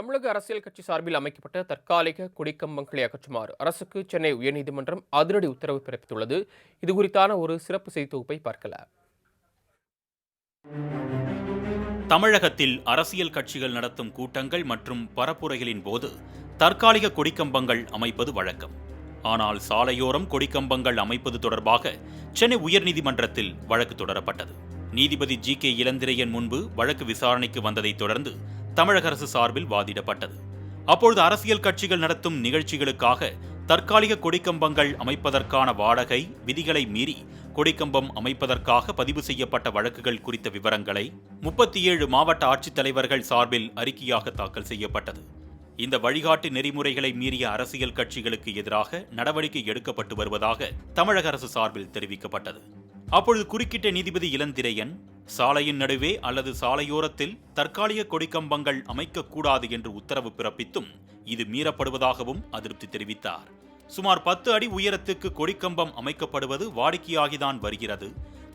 தமிழக அரசியல் கட்சி சார்பில் அமைக்கப்பட்ட தற்காலிக கொடிக்கம்பங்களை அகற்றுமாறு அரசுக்கு சென்னை உயர்நீதிமன்றம் அதிரடி உத்தரவு பிறப்பித்துள்ளது. இது குறித்தான ஒரு சிறப்பு செய்தி தொகுப்பை பார்க்கல. தமிழகத்தில் அரசியல் கட்சிகள் நடத்தும் கூட்டங்கள் மற்றும் பரப்புரைகளின் போது தற்காலிக கொடிக்கம்பங்கள் அமைப்பது வழக்கம். ஆனால் சாலையோரம் கொடிக்கம்பங்கள் அமைப்பது தொடர்பாக சென்னை உயர்நீதிமன்றத்தில் வழக்கு தொடரப்பட்டது. நீதிபதி ஜி கே இளந்திரையன் முன்பு வழக்கு விசாரணைக்கு வந்ததைத் தொடர்ந்து தமிழக அரசு சார்பில் வாதிடப்பட்டது. அப்பொழுது அரசியல் கட்சிகள் நடத்தும் நிகழ்ச்சிகளுக்காக தற்காலிக கொடிக்கம்பங்கள் அமைப்பதற்கான வாடகை விதிகளை மீறி கொடிக்கம்பம் அமைப்பதற்காக பதிவு செய்யப்பட்ட வழக்குகள் குறித்த விவரங்களை முப்பத்தி ஏழு மாவட்ட ஆட்சித்தலைவர்கள் சார்பில் அறிக்கையாக தாக்கல் செய்யப்பட்டது. இந்த வழிகாட்டு நெறிமுறைகளை மீறிய அரசியல் கட்சிகளுக்கு எதிராக நடவடிக்கை எடுக்கப்பட்டு வருவதாக தமிழக அரசு சார்பில் தெரிவிக்கப்பட்டது. அப்பொழுது குறுக்கிட்ட நீதிபதி இளந்திரையன் சாலையின் நடுவே அல்லது சாலையோரத்தில் தற்காலிக கொடிக்கம்பங்கள் அமைக்கக்கூடாது என்று உத்தரவு பிறப்பித்தும் இது மீறப்படுவதாகவும் அதிருப்தி தெரிவித்தார். சுமார் பத்து அடி உயரத்துக்கு கொடிக்கம்பம் அமைக்கப்படுவது வாடிக்கையாகிதான் வருகிறது.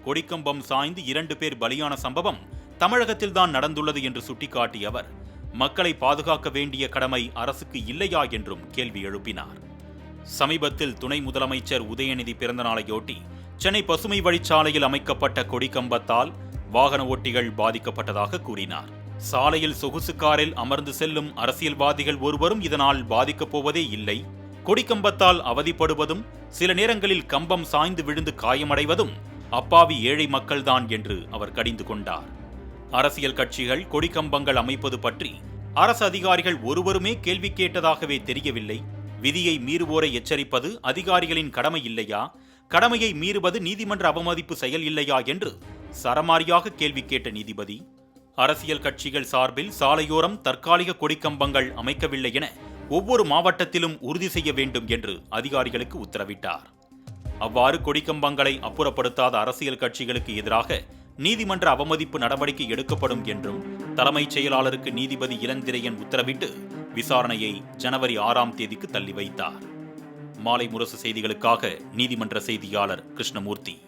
கொடிக்கம்பம் சாய்ந்து இரண்டு பேர் பலியான சம்பவம் தமிழகத்தில்தான் நடந்துள்ளது என்று சுட்டிக்காட்டிய அவர் மக்களை பாதுகாக்க வேண்டிய கடமை அரசுக்கு இல்லையா என்றும் கேள்வி எழுப்பினார். சமீபத்தில் துணை முதலமைச்சர் உதயநிதி பிறந்தநாளையொட்டி சென்னை பசுமை வழிச்சாலையில் அமைக்கப்பட்ட கொடிக்கம்பத்தால் வாகன ஓட்டிகள் பாதிக்கப்பட்டதாக கூறினார். சாலையில் சொகுசு காரில் அமர்ந்து செல்லும் அரசியல்வாதிகள் ஒருவரும் இதனால் பாதிக்கப் போவதே இல்லை. கொடிக்கம்பத்தால் அவதிப்படுவதும் சில நேரங்களில் கம்பம் சாய்ந்து விழுந்து காயமடைவதும் அப்பாவி ஏழை மக்கள்தான் என்று அவர் கடிந்து கொண்டார். அரசியல் கட்சிகள் கொடிக்கம்பங்கள் அமைப்பது பற்றி அரசு அதிகாரிகள் ஒருவருமே கேள்வி கேட்டதாகவே தெரியவில்லை. விதியை மீறுவோரை எச்சரிப்பது அதிகாரிகளின் கடமை இல்லையா? கடமையை மீறுவது நீதிமன்ற அவமதிப்பு செயல் இல்லையா என்று சரமாரியாக கேள்வி கேட்ட நீதிபதி அரசியல் கட்சிகள் சார்பில் சாலையோரம் தற்காலிக கொடிக்கம்பங்கள் அமைக்கவில்லை என ஒவ்வொரு மாவட்டத்திலும் உறுதி செய்ய வேண்டும் என்று அதிகாரிகளுக்கு உத்தரவிட்டார். அவ்வாறு கொடிக்கம்பங்களை அப்புறப்படுத்தாத அரசியல் கட்சிகளுக்கு எதிராக நீதிமன்ற அவமதிப்பு நடவடிக்கை எடுக்கப்படும் என்றும் தலைமைச் செயலாளருக்கு நீதிபதி இளந்திரையன் உத்தரவிட்டு விசாரணையை ஜனவரி ஆறாம் தேதிக்கு தள்ளி வைத்தார். மாலை முரசு செய்திகளுக்காக நீதிமன்ற செய்தியாளர் கிருஷ்ணமூர்த்தி.